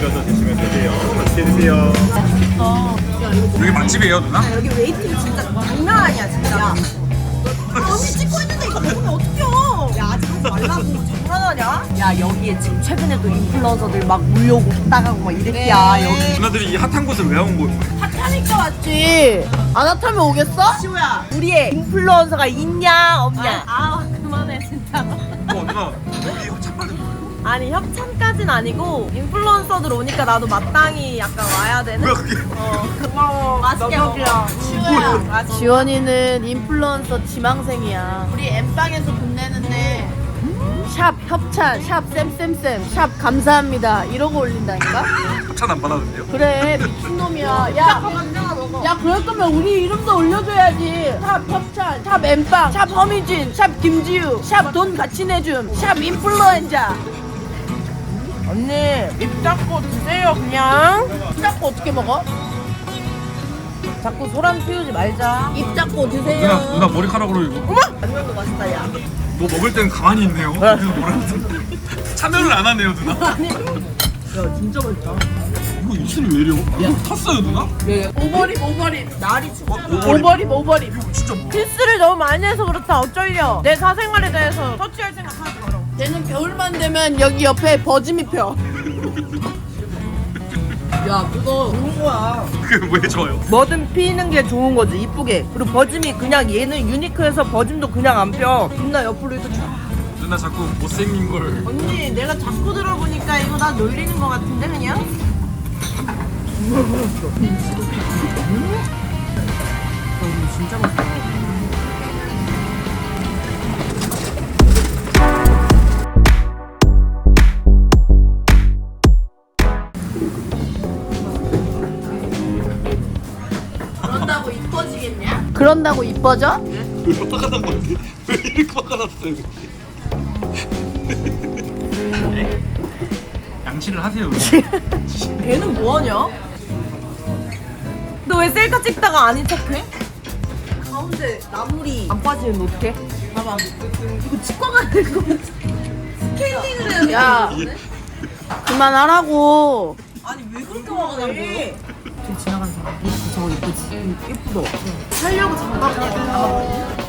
곁들여서 드시면 되세요. 맛있게 드세요. 여기 맛집이에요 누나? 여기 웨이팅 진짜 장난 아니야 진짜. 언니 찍고 있는데 이거 먹으면 어떡해요? 야 아직 하지 말라고 장난하냐? 야 여기에 지금 최근에도 인플루언서들 막 물려오고 갔다 가고 막 이랬야 여기. 누나들이 이 핫한 곳을 왜 온 거예요? 핫하니까 왔지. 안 핫하면 오겠어? 시우야. 우리의 인플루언서가 있냐 없냐? 아, 그만해 진짜. 어 누나 아니 협찬까진 아니고 인플루언서들 오니까 나도 마땅히 약간 와야 되는. 뭐야 그게 어 고마워. 맛있게 먹어. 시우야. 지원이는 인플루언서 지망생이야. 우리 엠빵에서 돈 내는데 샵 협찬, 샵 쌤쌤쌤, 샵 감사합니다 이러고 올린다니까? 협찬 안 받았는데요? 그래 미친놈이야. 야, 야 그럴 거면 우리 이름도 올려줘야지. 샵 협찬, 샵 엠빵, 샵 허미진, 샵 김지우, 샵 돈 같이 내줌, 샵 인플루엔자. 언니 입 닫고 드세요 그냥. 입 닫고 어떻게 먹어? 자꾸 소란 피우지 말자. 입 닫고 드세요. 누나 누나 머리카락으로 이거 안녕도 맛있다 야. 뭐 먹을 땐 가만히 있네요 그래서 뭐라 참여를 안 하네요 누나 야 진짜 맛있다. 이거 입술이 왜 이래요? 이거 탔어요 누나? 오버립 오버립. 날이 추워. 오버립 오버립. 이거 진짜 뭐 키스를 너무 많이 해서 그렇다 어쩔려. 내 사생활에 대해서 터치할 생각 하지 마라. 얘는 겨울만 되면 여기 옆에 버짐이 펴. 야 그거 좋은 거야. 그게 왜 좋아요? 뭐든 피는 게 좋은 거지 이쁘게. 그리고 버짐이 그냥 얘는 유니크해서 버짐도 그냥 안 펴. 존나 옆으로 이렇게 쫙. 누나 자꾸 못생긴 걸 언니 내가 자꾸 들어보니까 이거 나 놀리는 거 같은데 그냥? 진짜 맛있다. 그런다고 이뻐져? 왜 바꿔놨는 건데? 왜 이렇게 바꿔놨어요? 양치를 하세요 걔는 뭐하냐? 너 왜 셀카 찍다가 아닌 척해? 가운데 나물이 안 빠지면 어떡해? 봐봐 이거 치과 될것 같아 스케일링을 해야 돼 야 그만하라고. 아니 왜 그렇게 화가 난 거야? 저 지나간 사람 저거 이쁘지? 예쁘다 살려고 장갑까지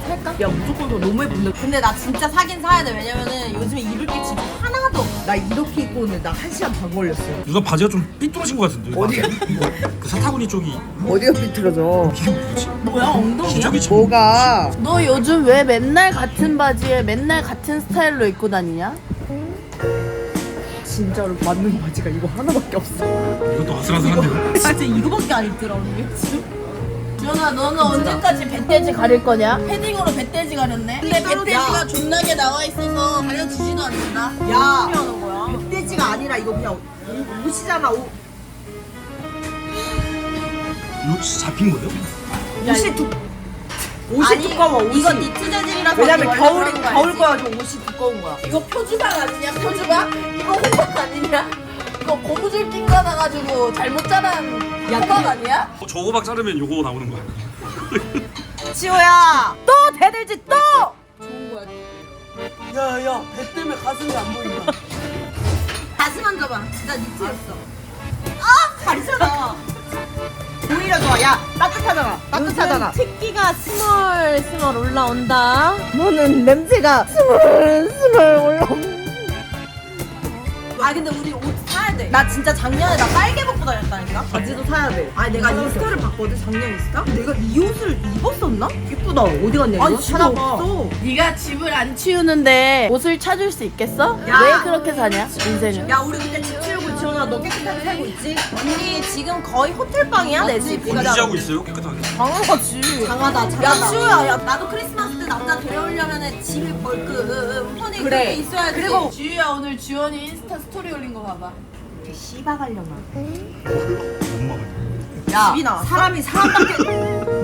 살까? 야 무조건 더 너무 예쁜데 근데 나 진짜 사긴 사야 돼 왜냐면은 요즘에 입을 게 진짜 하나도 없어 나 이렇게 입고 오는데 나 한 시간 반 걸렸어 누나 바지가 좀 삐뚤어진 것 같은데 어디야? 그 사타구니 쪽이 어디가 삐뚤어져 이게 뭐지? 뭐야 엉덩이야? 기저귀 참 뭐가 너 요즘 왜 맨날 같은 바지에 맨날 같은 스타일로 입고 다니냐? 진짜로 맞는 바지가 이거 하나밖에 없어 이것도 아슬아슬한데요? 진짜 이거밖에 안 입더라 언니 지금 지원아 너는 언제까지 뱃돼지 가릴 거냐? 패딩으로 뱃돼지 가렸네? 근데 뱃돼지가 존나게 나와 있어서 가려지지도 않는다 야 하는 거야? 멧돼지가 아니라 이거 그냥 옷- 옷이잖아 옷 이거 진짜 잡힌 거예요? 옷이 두 옷이 두꺼워 옷이. 이거 니트 재질이라서 왜냐면 겨울이 겨울? 거야 좀 옷이 두꺼운 거야. 이거 표주박 아니냐 표주박? 이거 호박 아니냐? 이거 고무줄 낀 거 나가지고 잘못 자란 야, 호박 아니야? 어, 저 호박 자르면 요거 나오는 거야. 지호야 또 대들지 또! 야야 배 때문에 가슴이 안 보인다. 다시 만져봐. 진짜 니트였어. 아 다리잖아 오히려 좋아 야 따뜻하잖아. 따뜻하잖아. 특기가 스멀 스멀 올라온다. 너는 냄새가 스멀 스멀 올라온다 아 근데 우리 옷 사야 돼 나 진짜 작년에 나 빨개 벗고 다녔다니까? 바지도 사야 돼. 아니 내가 인스타를 봤거든 작년 인스타? 내가 이 옷을 입었었나? 이쁘다. 어디 갔냐? 아니, 집에 없어. 네가 집을 안 치우는데 옷을 찾을 수 있겠어? 야. 왜 그렇게 사냐 인생은 야 우리 집 치우고 지원아 너 깨끗하게 살고 있지? 언니 지금 거의 호텔방이야 내 집. 유지하고 있어요 깨끗하게 강하지. 강하다 잘하다. 야 치우야 야 나도 크리스마스 때 남자 데려오려면 집이 벌금 편히 그래. 그렇게 있어야지. 그리고 지유야 오늘 지원이 인스타 스토리 올린 거 봐봐 씨박하려나. 엄마가 야 집이나 사람이 사람답게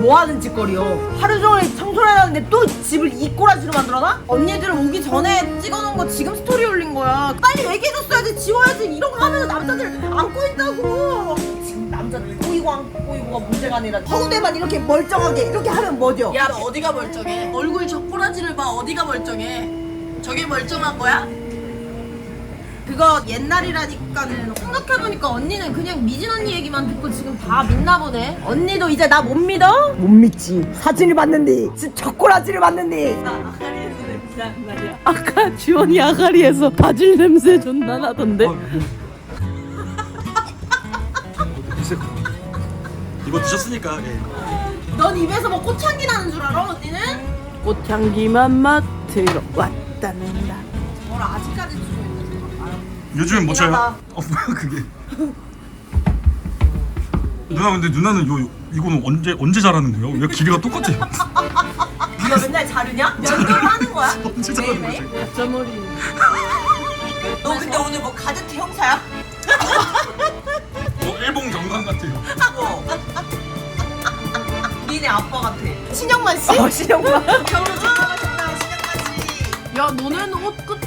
뭐 하는 짓거리요? 하루 종일 청소를 해놨는데 또 집을 이 꼬라지로 만들어놔? 언니들 오기 전에 찍어놓은 거 지금 스토리 올린 거야. 빨리 얘기해줬어야지 지워야지 이런 거 하면 남자들 안 꼬인다고. 지금 남자들 꼬이고 안 꼬이고가 문제가 아니라 허우대만 이렇게 멀쩡하게 이렇게 하면 뭐죠? 야 어디가 멀쩡해 얼굴 저 꼬라지를 봐 어디가 멀쩡해 저게 멀쩡한 거야? 그거 옛날이라니까는 생각해보니까 언니는 그냥 미진 언니 얘기만 듣고 지금 다 믿나 보네 언니도 이제 나 못 믿어? 못 믿지. 사진을 봤는데, 젓가락질을 봤는데. 아까 지원이 아가리에서 바질 냄새 존나 나던데. 이거 드셨으니까 예. 넌 입에서 뭐 꽃향기 나는 줄 알아 언니는? 꽃향기만 맡으러 왔단다. 뭘 아직까지 거 요즘엔 못 쳐요? 미안하다. 어 뭐야 그게 누나 근데 누나는 요, 요 이거는 언제 언제 자라는 거예요? 왜 길이가 똑같아? 네가 맨날 자르냐? 연습하는 거야? 언제 자라는 거지? 가짜머리. 너 근데 오늘 뭐 가제트 형사야? 어, 일본 경관 같아요 니네 아빠 같아 신영만 씨? 어 신영만 겨울로 전화하셨다 신영만 씨 야 너네는 옷 끝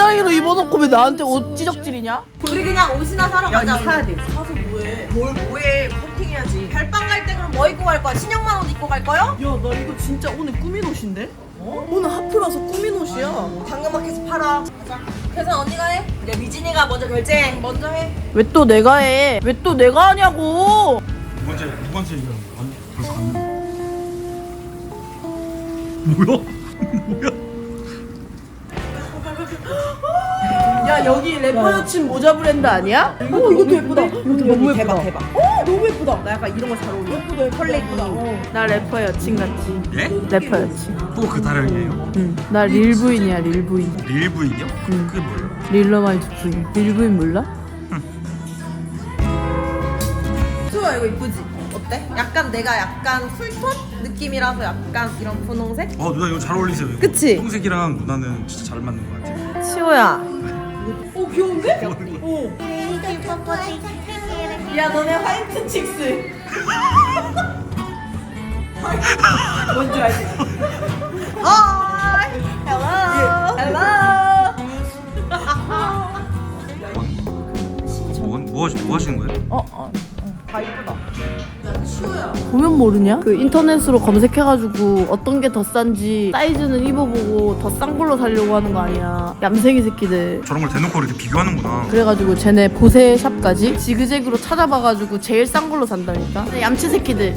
옷 그따위로 입어놓고 왜 나한테 옷 지적질이냐? 우리 그냥 옷이나 사러 가자 사야 돼. 사서 뭐해 뭘 뭐해 커팅해야지 별방 갈때 그럼 뭐 입고 갈 거야? 신영만 옷 입고 갈 거야? 야나 이거 진짜 오늘 꾸민 옷인데? 오늘 하프라서 꾸민 옷이야. 당근마켓에서 팔아 가자 그래서 언니가 해 이제 미진이가 먼저 결제 먼저 해 왜 또 내가 해? 왜 또 내가 하냐고? 두 번째 두 번째 얘기하는 거 아니 벌써 갔는데 뭐야? 뭐야? 여기 래퍼 여친 모자 브랜드 아니야? 어 이것도 예쁘다. 이것도 너무 예쁘다. 대박, 대박. 어 너무 예쁘다. 나 약간 이런 거 잘 어울려. 예쁘다 컬렉이. 나 래퍼 여친 같지. 예? 래퍼 여친. 또 그 다름이에요? 응. 나 릴부인이야 릴부인. 릴 부인이요? 그게 뭐예요? 릴러말즈 부인. 릴부인 몰라? 수아 이거 이쁘지? 어때? 약간 내가 약간 쿨톤 느낌이라서 약간 이런 분홍색? 어 누나 이거 잘 어울리세요 이거. 그치? 형색이랑 누나는 진짜 잘 맞는 것 같아요 시호야 어 귀여운데? 어. 야 너네 화이트 칙스. 뭔지 알지? Hi Hello Hello 뭐, 뭐, 하시, 뭐 하시는 거예요? 어, 어. 보면 모르냐? 그 인터넷으로 검색해가지고 어떤 게 더 싼지 사이즈는 입어보고 더 싼 걸로 사려고 하는 거 아니야 얌생이 새끼들 저런 걸 대놓고 이렇게 비교하는구나 그래가지고 쟤네 보세 샵까지 지그재그로 찾아봐가지고 제일 싼 걸로 산다니까 얌체 새끼들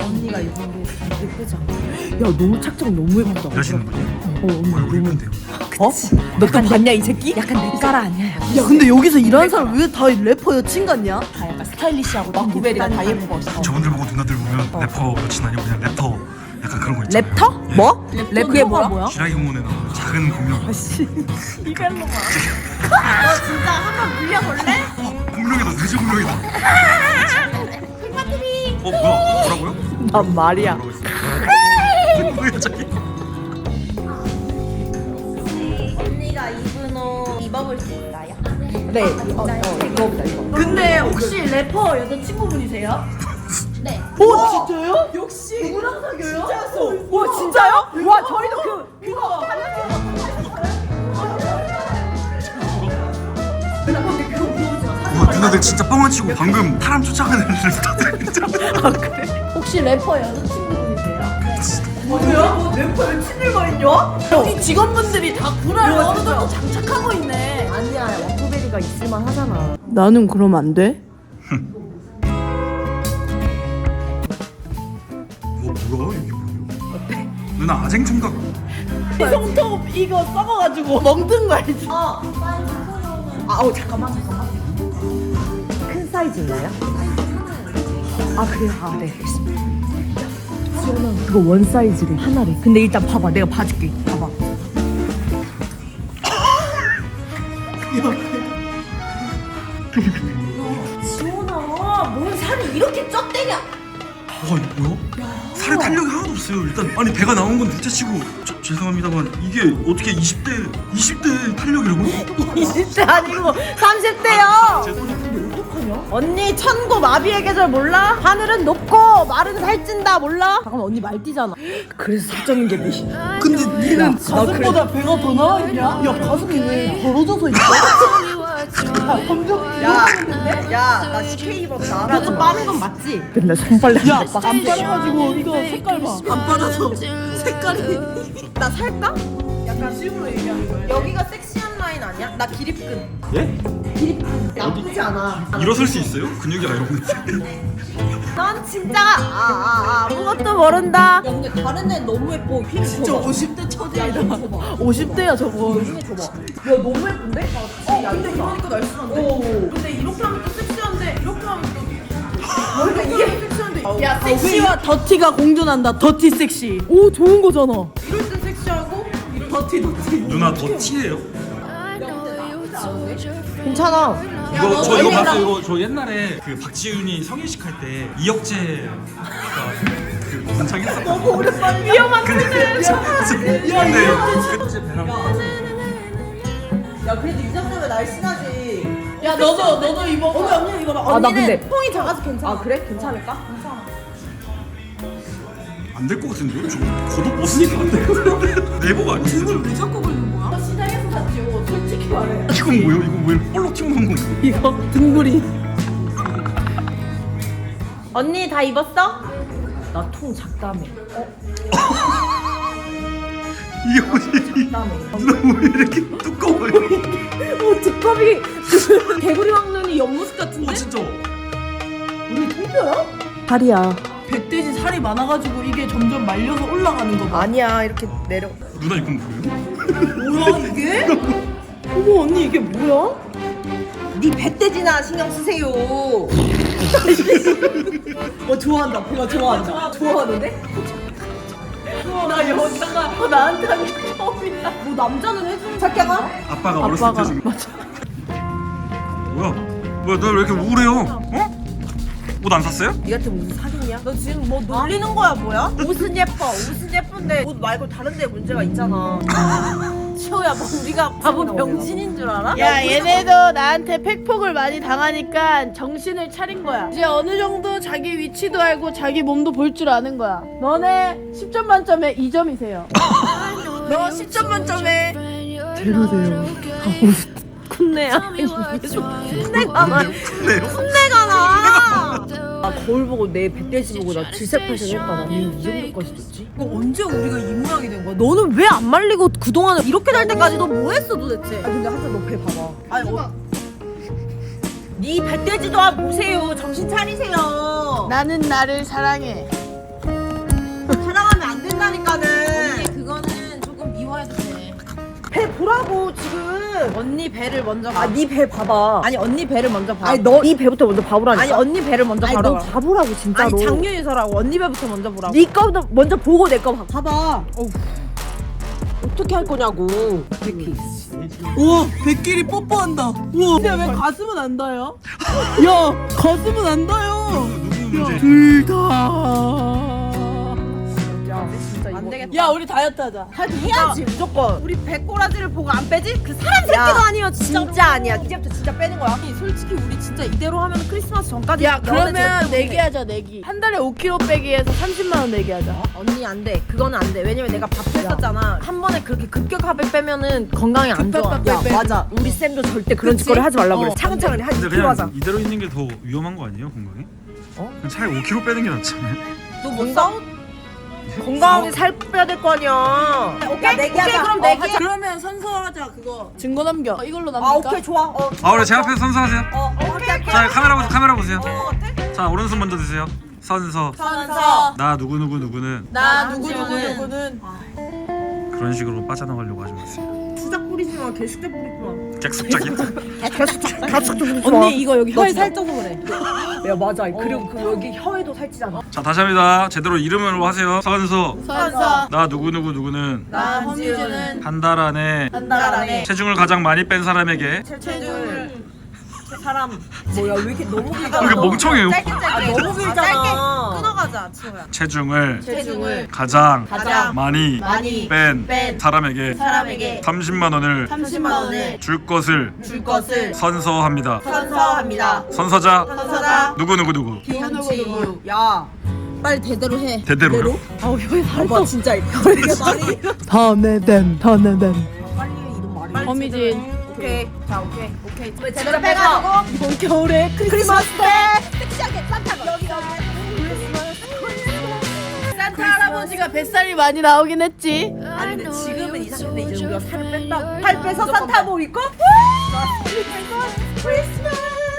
언니가 입은 게 예쁘지 않아? 야, 너무 착장 너무 예쁘다. 이러시는 분이에요? 어, 언니 어, 이거 이쁜데요? 어? 너 또 봤냐, 이 새끼? 약간 내 까라 아니야? 약간. 야 근데 여기서 일하는 사람 왜 다 래퍼 여친 같냐? 다 약간 스타일리시하고 마쿠베리가 다 예뻐. 저분들 보고 누나들 보면 래퍼 여친 아니고 그냥 랩터 약간 그런 거 있잖아요 랩터? 뭐? 랩 뭐가 뭐야? 쥐라기 공원에 나오는 작은 공룡 너 진짜 한번 물려볼래? 어, 공룡이다 돼지 공룡이다 어 뭐야 뭐라고요? 난 말이야 뭐라고 했어요? 입어볼 수 있어요? 네, 어, 어, 이거보다 이거. 근데 혹시 래퍼 여자친구분이세요? 네 오 진짜요? 역시 누구랑 사귀어요? 진짜였어 와 진짜요? 와 저희도 그 그거 와 누나들 진짜 뻥안 치고 방금 사람 쫓아가는 랩터들 아 그래? 혹시 래퍼 여자친구분이세요? 뭐야? 뭐 여친들만 있냐? 여기 직원분들이 다 구라를 어느 정도 장착하고 있네 아니야, 마쿠베리가 있을만 하잖아. 나는 그럼 안 돼? 뭐 뭐야 이게 뭐예요? 누나 아쟁 총각 손톱 이거 썩어가지고 멍든 거 알지? 어 아, 어, 잠깐만, 잠깐만. 큰 사이즈 있나요? 아, 그래요? 아, 네, 알겠습니다. 수연아, 그거 원 사이즈래, 하나래. 근데 일단 봐봐, 내가 봐줄게. 봐봐. 지원아 뭔 살이 이렇게 쪘대냐 와 이거 뭐야? 살에 탄력이 하나도 없어요 일단 아니 배가 나온 건 둘째치고 저, 죄송합니다만 이게 어떻게 20대 20대 탄력이라고요? 20대 아니고 30대요 언니 천고 마비의 계절 몰라? 하늘은 높고 말은 살찐다 몰라? 잠깐만 언니 말띠잖아 그래서 사적인 게 몇이? 근데 니는 가슴보다 배가 더 나와 있냐? 야 가슴이 왜 벌어져서 있어? 야야나 CK 입었다 나좀 빠른 건 맞지? 근데 손빨래 야, 안 빨아가지고 이거 색깔 봐. 안 빠져서 색깔이 나 살까? 약간 실물로 얘기하는 거야 여기가 섹시한 아니야? 나 기립근 예? 기립근 나쁘지 않아 일어설 수 있어요? 근육이 아 이러고 있는데 넌 진짜 아, 아, 아무것도 모른다 야 근데 다른 애 너무 예뻐 힐 진짜 50대 처지이다. 50대야 저거. 야 너무 예쁜데? 어 근데 이러니까 날씬한데 근데 이렇게 하면 또 섹시한데 이렇게 하면 또 원래 이게 섹시한데 야, 섹시와 더티가 공존한다. 더티 섹시. 오, 좋은 거잖아. 이럴 땐 섹시하고 이럴 더티 더티 누나 더 티예요? 괜찮아. 이거 저 이거 봤어요. 이거 저 옛날에 그 박지윤이 성인식 할 때 이혁재가 그 분장했었거든요. 너무 오랜만에 위험한 근데 저- 근데 그때 배랑 야 그래도 이 정도면 날씬하지 야, 너도 너도 입어. 언니 언니 이거 봐 아, 나 언니는 근데- 통이 작아서 괜찮아 아 그래? 괜찮을까? 안될 것 같은데요? 저 겉옷 벗으니까 안될것 같은데 내복 아니에요? 왜 자꾸 시장에서 샀지, 이거. 솔직히 말해. 이건 뭐예요? 이거 왜 볼록 튀어나온 건가요? 이거 등불이. 언니 다 입었어? 나 통 작다며. 이게 뭐지? 누나 왜 이렇게 두꺼워요? 어 두꺼비 개구리 왕눈이 옆모습 같은데? 어 진짜 우리 통뼈야? 다리야. 백돼지 살이 많아가지고 이게 점점 말려서 올라가는 거 봐. 아니야 이렇게 내려 누나 이건 뭐예요? 뭐야, 이게? 어머, 언니 이게 뭐야? 네 배돼지나 신경 쓰세요 어 좋아한다 배가 좋아한다 좋아하는데? 나 여자가 어, 나한테 하는 게 처음이야. 뭐 남자는 해주는 자기가? 아빠가 어렸을 때 지금 뭐야? 뭐야 너왜 이렇게 우울해요? 어? 옷 안 샀어요? 니한테 무슨 사귀냐? 너 지금 뭐 놀리는 거야 뭐야? 옷은 예뻐 옷은 예쁜데 옷 말고 다른 데 문제가 있잖아 치호야 뭐 우리가 바보 병신인 줄 알아? 야 얘네도 나한테 팩폭을 많이 당하니까 정신을 차린 거야 이제 어느 정도 자기 위치도 알고 자기 몸도 볼 줄 아는 거야 너네 10점 만점에 2점이세요 너 10점 만점에 대로돼요. 쿤네야 쿤네가 나 쿤네가 나아 거울 보고 내 백돼지 보고 나 질색 팔색 했다. 나이 정도까지 됐지? 이거 언제 우리가 이 모양이 된 거야? 너는 왜 안 말리고 그동안 이렇게 될 때까지 너 뭐 했어 도대체? 아 근데 한참 너배 봐봐. 아니 어, 네 배돼지도 한 보세요 정신 차리세요 나는 나를 사랑해 사랑하면 안 된다니까는 그거는 조금 미워해도 돼 배 보라고 지금 언니 배를 먼저 봐 아네 배 봐봐. 아니 언니 배를 먼저 봐 아니 너네 배부터 먼저 봐보라니까. 아니 언니 배를 먼저 아니 봐라 너 봐보라고 진짜로. 아니 장윤유서라고 언니 배부터 먼저 보라고 네 거부터 먼저 보고 내 거 봐. 봐봐 어떻게 할 거냐고. 우와 백길이 뽀뽀한다 우와 근데 왜 가슴은 안 닿아요? 야 가슴은 안 닿아요? 둘다 안 되겠다 야 우리 다이어트 하자 하여튼 해야지 무조건 우리 배꼬라지를 보고 안 빼지? 그 사람 새끼도 아니야 진짜 진짜 아니야. 이제부터 진짜 빼는 거야. 아니, 솔직히 우리 진짜 이대로 하면 크리스마스 전까지 야 그러면 절대 내기 못해. 하자 내기 한 달에 5kg 빼기에서 30만 원 내기 하자 언니 안 돼 그거는 안 돼 왜냐면 내가 밥 했었잖아 한 번에 그렇게 급격하게 빼면은 건강에 안 좋아 야 빼. 맞아 우리 쌤도 절대 그런 그치? 짓거리 하지 말라고 그래. 어, 차근차근 한 근데 2kg 하자. 이대로 있는 게 더 위험한 거 아니에요 건강에? 어? 차라리 5kg 빼는 게 낫잖아요 너못 싸워? 건강하게 살 빼야 될 거 아니야. 오케이? 내기하자. 그럼 어, 내기. 하자. 그러면 선서하자 그거. 증거 남겨. 어, 이걸로 남길까? 아 오케이 좋아. 어, 아 그래 제 앞에서 선서하세요. 어, 어 할게 할게 자 카메라 보세요 카메라 보세요. 어 어때? 자 오른손 먼저 드세요. 선서. 선서. 나 누구 누구 누구는? 나 누구 누구 누구는? 그런 식으로 빠져나가려고 하지 마세요. 수작 뿌리지 마 개식대 뿌리지 마 객석작이 가축도 언니 이거 여기 혀에 나 살쪄서 그래. 야 맞아. 그리고 그 여기 혀에도 살찌잖아. 자 다시 합니다. 제대로 이름으로 하세요. 선서. 선서. 나 누구 누구 누구는? 나 허미주는 한 달 안에. 한 달 안에. 체중을 가장 많이 뺀 사람에게. 체중을 사람 뭐야? 왜 이렇게 너무 길잖아. 왜 이렇게 멍청해요? 짧게 짧게. 아, 너무 길잖아. 짧게 끊어가자 치호야. 체중을 체중을 가장, 가장 많이, 많이 뺀, 뺀 사람에게 사람에게 30만 원을 30만 원을 줄 것을 줄 것을 선서합니다. 선서합니다. 선서자? 선서자? 누구 누구 누구? 김치유 야 빨리 대대로 해. 대대로요. 아우 혀에 살이 봐 진짜. 이게 말이 더 내댐 더 내댐. 빨리 해 이런 말이 허미진 오케이. 자, 오케이. 오케이. 제대로 제대로 빼가지고 빼가지고 이번 겨울에 크리스마스 때 섹시하게 산타가 여기가 산타 할아버지가 뱃살이 많이 나오긴 했지. 아니 근데 지금은 이상한데 이제 우리가 살 뺐다. 살 빼서 산타 복 입고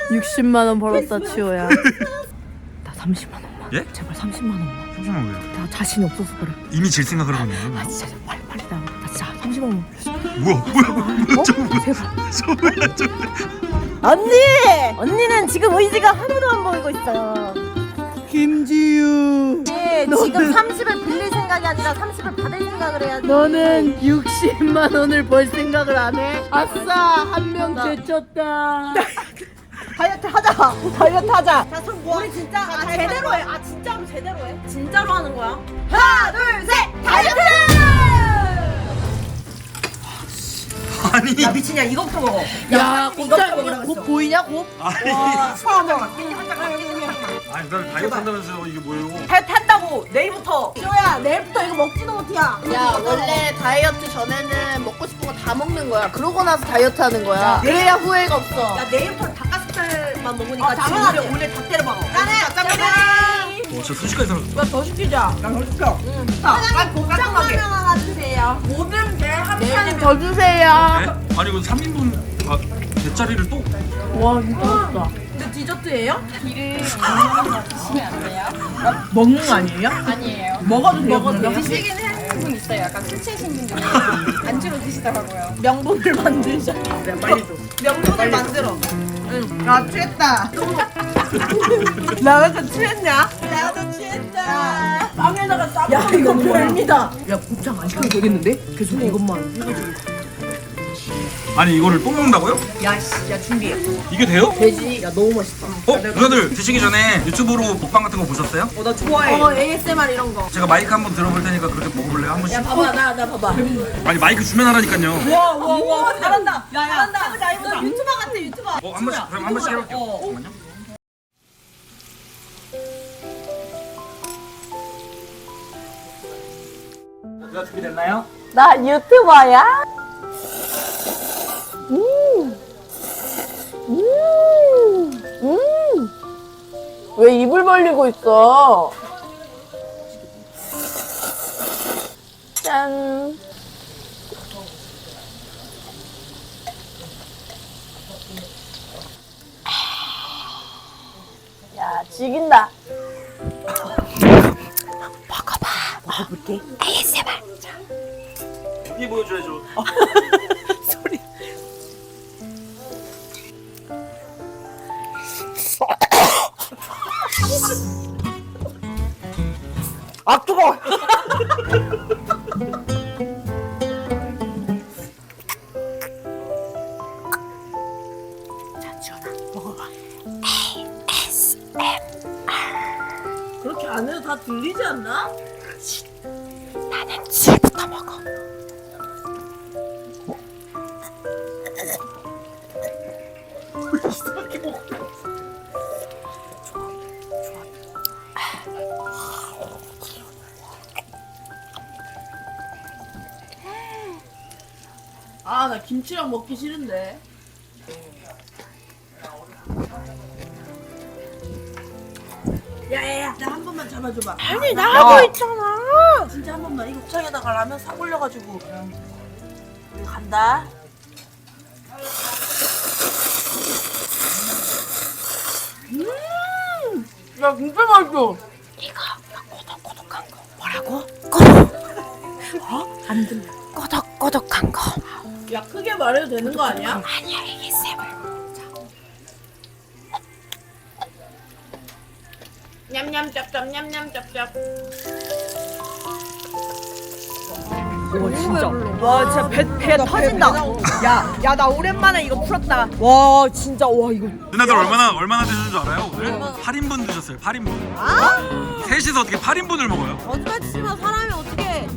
60만 원 벌었다 치호야. 나 30만 원만. 예? 제발 30만 원만. 잠시만 왜요? 나 자신이 없어서 그래. 이미 질 생각을 하고 있는 아 거예요? 진짜 빨리 빨리 나. 나 30만 원. 뭐야 뭐야 어? 제발. 언니! 언니는 지금 의지가 하나도 안 보이고 있어요. 김지유. 네, 지금 30을 빌릴 생각이 아니라 30을 받을 생각을 해야지. 너는 60만 원을 벌 생각을 안 해? 아싸 한 명 제쳤다. 다이어트 하자. 다이어트 하자. 자, 손 모아. 우리 진짜 아, 제대로 해. 아, 진짜로 제대로 해. 진짜로 하는 거야. 하나, 둘, 셋. 다이어트! 아니 야, 미친야. 이거부터 먹어. 야 이거부터 곱창 먹으라 곱 그랬어. 보이냐 곱? 먹어. 아니 난 다이어트 한다면서요 이게 뭐예요? 다이어트 한다고. 내일부터. 쇼야, 내일부터 이거 먹지도 못이야. 야 원래 다이어트 전에는 먹고 싶은 거 다 먹는 거야. 그러고 나서 다이어트 하는 거야. 그래야 후회가 없어. 야, 내일부터 닭가슴살만 먹으니까 어, 지금 당연하지. 우리 오늘 다 때려 박아. 짠해. 짠해. 와 진짜 순식간에 사라졌어 야더 시키자. 더 시켜. 응. 자, 곱창하게. 하나 주세요. 모든 게한 더 주세요. 네? 아니 이거 3인분 아, 대짜리를 또? 와 미쳤다. 근데 디저트예요? 먹는 거 아니에요? 아니에요. 먹어도 돼요. 먹어도 돼요. 드시긴 하는 분 있어요. 약간 술 취하신 분들이 안주로 드시더라고요. 명분을 만들자. 빨리 줘. 명분을 만들어. 응. 나 취했다. 나왜 이렇게 취했냐? 나도 취했다. 빵에다가 싸. 야 이거 별미다. 야 곱창 안 시켜도 되겠는데? 계속 이것만 해가지고. 아니 이거를 또 먹는다고요? 야, 씨, 야 준비해. 이게 돼요? 돼지. 야 너무 맛있다. 어? 누나들 드시기 전에 유튜브로 먹방 같은 거 보셨어요? 어, 나 좋아해. 어 ASMR 이런 거. 제가 마이크 한번 들어볼 테니까 그렇게 먹어볼래요? 한 번씩? 야 봐봐 나 나 봐봐. 아니 마이크 주면 하라니까요 와, 와, 와, 잘한다. 야, 야, 잘한다. 해보자. 유튜버 같아, 유튜버. 어? 한 번씩 그럼 한 번씩 해볼게요 어. 잠깐만요 누나 준비됐나요? 나 유튜버야? 음. 음. 음. 왜 입을 벌리고 있어? 짠. 야, 죽인다. 여기 보여줘야죠 김치랑 먹기 싫은데. 야야야, 나 한 번만 잡아줘봐. 아니 나 하고 있잖아. 진짜 한 번만 이 곱창에다가 라면 싹 올려가지고 이거 간다. 음, 야 진짜 맛있어. 꼬덕꼬덕한 거. 야 크게 말해도 되는 거 아니야? 아니야 이게 쌤을. 냠냠 짭짭 냠냠 짭짭. 와, 진짜. 와, 진짜 배, 배 터진다. 야, 야, 나 오랜만에 이거 풀었다. 와, 진짜, 와, 이거. 누나들 얼마나 얼마나 드시는 줄 알아요 오늘? 8인분 드셨어요 8인분 아? 셋이서 어떻게 8인분을 먹어요? 거짓말 치면 사람이 어떻게.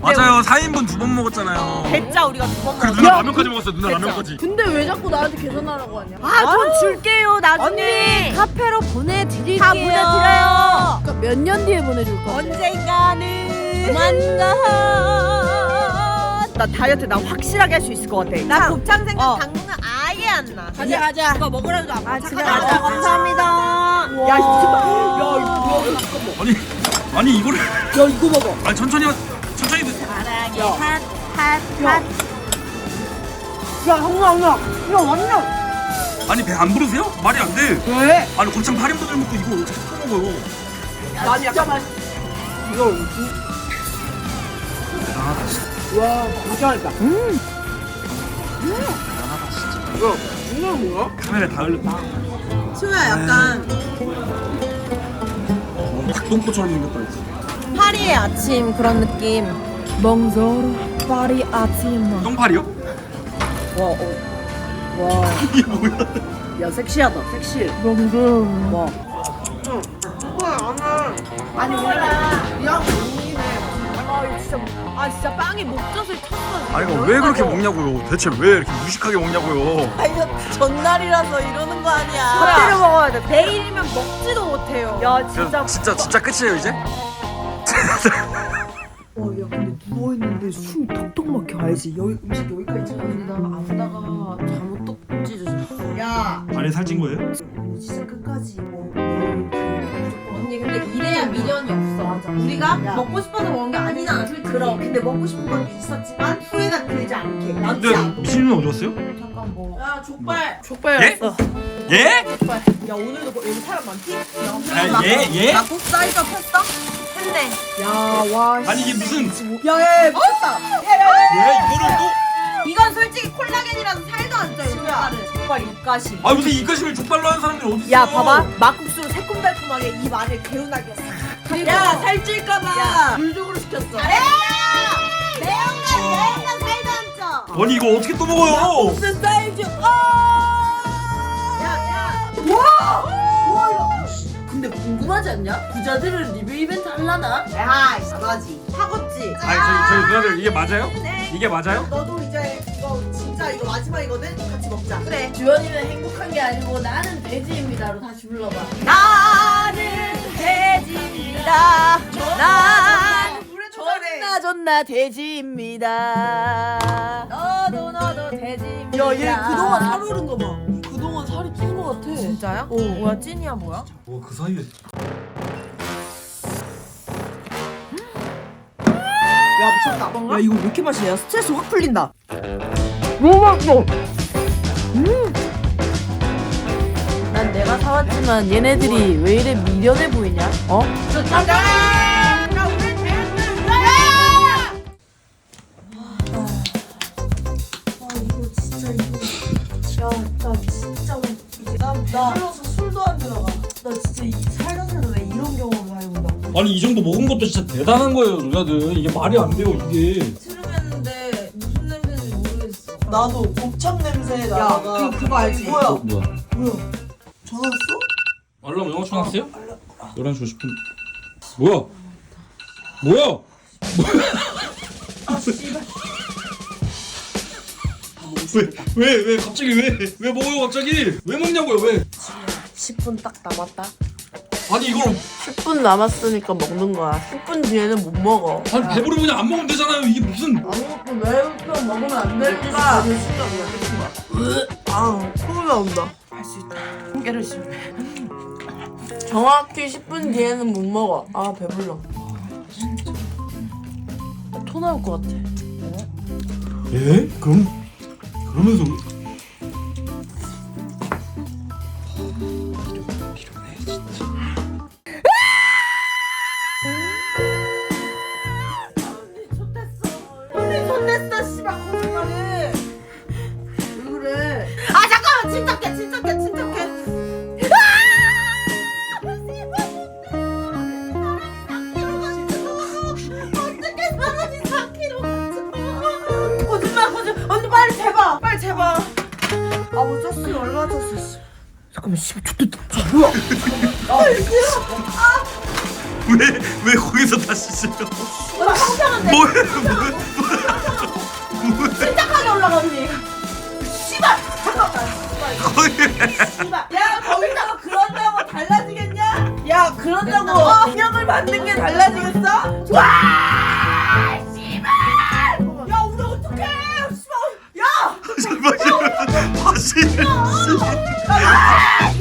맞아요 4인분 두 번 먹었잖아요 대짜 우리가 두 번 그리고 누나 라면까지 먹었어요 누나 라면까지 근데 왜 자꾸 나한테 계산하라고 하냐? 아, 돈 줄게요, 나중에. 언니, 카페로 보내드릴게요. 다 보내드려요. 그러니까 몇 년 뒤에 보내줄 거야? 언젠가는. 조만간. 나 다이어트 나 확실하게 할 수 있을 것 같아. 나 곱창 생각 당분간 아예 안 나. 가자 가자. 오빠 먹으라도 안아 먹어. 진짜. 가자 감사합니다 야 이거 아니 아니 이거를 야 이거 먹어. 아니 천천히 하- 핫핫핫 야 형아 형아. 야 완전. 아니 배 안 부르세요? 말이 안 돼. 왜? 아니 곱창 8인분을 먹고 이거 어떻게 또 먹어요? 난 약간 맛. 이거 대단하다 진짜. 와 괜찮다. 음. 야 이거 뭐야? 카메라에 다 흘렸다. 수야 약간 어, 닭똥꼬처럼 생겼다 이거. 파리의 아침 그런 느낌. 멍솔 파리 아침마 똥파리요? 와, 어. 와. 이게 뭐야? 야, 섹시하다. 섹시해. 봉소르 와. 아니, 원래 이런 분위기네. 아, 이거 진짜 아, 진짜 빵이 목젖을 쳤어. 아니 이거 왜 그렇게 먹냐고요 대체 왜 이렇게 무식하게 먹냐고요 아, 이거 전날이라서 이러는 거 아니야. 밥대로 먹어야 돼. 내일이면 먹지도 못해요. 야, 진짜 진짜 진짜 끝이에요 이제? 어야 근데 누워있는데 숨이 턱턱 막혀 알지? 여기 음식 여기까지 차는데 나 아무다가 잘못 떡 찢어졌어 야 아니 살찐 거예요? 언니 진짜 끝까지 뭐 언니 근데 이래야 미련이 없어. 우리가 먹고 싶어서 먹은 게 아니잖아. 솔직히. 그럼 근데 먹고 싶은 건 있었지만 후회가 들지 않게 남지 근데 않고 미신이는 어디 갔어요? 잠깐 뭐 야 족발. 족발 예? 왔어. 예? 야 오늘도 뭐 여기 사람 많지? 아, 예? 예? 나국 사이즈업 했어? 했네. 야와 아니 이게 무슨 야야 미쳤다. 예 이거를 또 이건 솔직히 콜라겐이라서 살도 안 쪄요. 족발은. 족발 입가심 아 무슨 이까심을 족발로 하는 사람들이 어디 있어? 야 봐봐 막국수 새콤달콤하게 입 안에 개운하게 야 살찔까봐. 불족으로 시켰어. 살도 안 쪄. 아니 이거 어떻게 또 먹어요? 무슨 사이즈? 야야. 근데 궁금하지 않냐? 부자들은 리뷰 이벤트 할라나? 야 이거지. 사고지. 아니 저희 저희 누나들 이게 맞아요? 네. 이게 맞아요? 너도 이제 이거 진짜 이거 마지막이거든? 같이 먹자 그래. 주연이는 행복한 게 아니고 나는 돼지입니다로 다시 불러봐. 나는 돼지입니다. 난 존나 존나 돼지입니다. 너도 너도 돼지입니다. 야, 얘 그동안 살 오른 거 봐. 그동안 살이 찐거 같아. 진짜야? 어. 뭐야 찐이야 뭐야? 뭐그 사이에 야 미쳤다 야 이거 왜 이렇게 맛있냐 스트레스 확 풀린다 난 내가 사왔지만 얘네들이 왜 이래 미련해 보이냐? 어? 야나 아니 이 정도 먹은 것도 진짜 대단한 거예요 누나들 이게 말이 안 돼요 이게 트름했는데 무슨 냄새인지 모르겠어. 나도 곱창 냄새 나다가 그, 그거 알지? 뭐야 뭐야 뭐야 전화 왔어? 알람 영어초 났어요? 11시 50분 뭐야 뭐야 왜, 왜, 왜, 갑자기 왜, 왜 먹어요, 갑자기? 왜 먹냐고요, 왜? 10분 딱 남았다. 아니, 이걸, 10분 남았으니까 먹는 거야. 10분 뒤에는 못 먹어. 아니, 배부르면 그냥 안 먹으면 되잖아요. 이게 무슨. 아무것도 매운탕 먹으면 안 되니까. 아, 소리 나온다. 할 수 있다. 한개를 씹 정확히 10분 뒤에는 못 먹어. 아, 배불러. 토 나올 것 같아. 예? 그럼, 그러면서. 그런다고 인형을 받는 게 달라지겠어? 와 씨발! 야 우리 어떡해? 씨발! 야! 잠깐만. 다시. 아!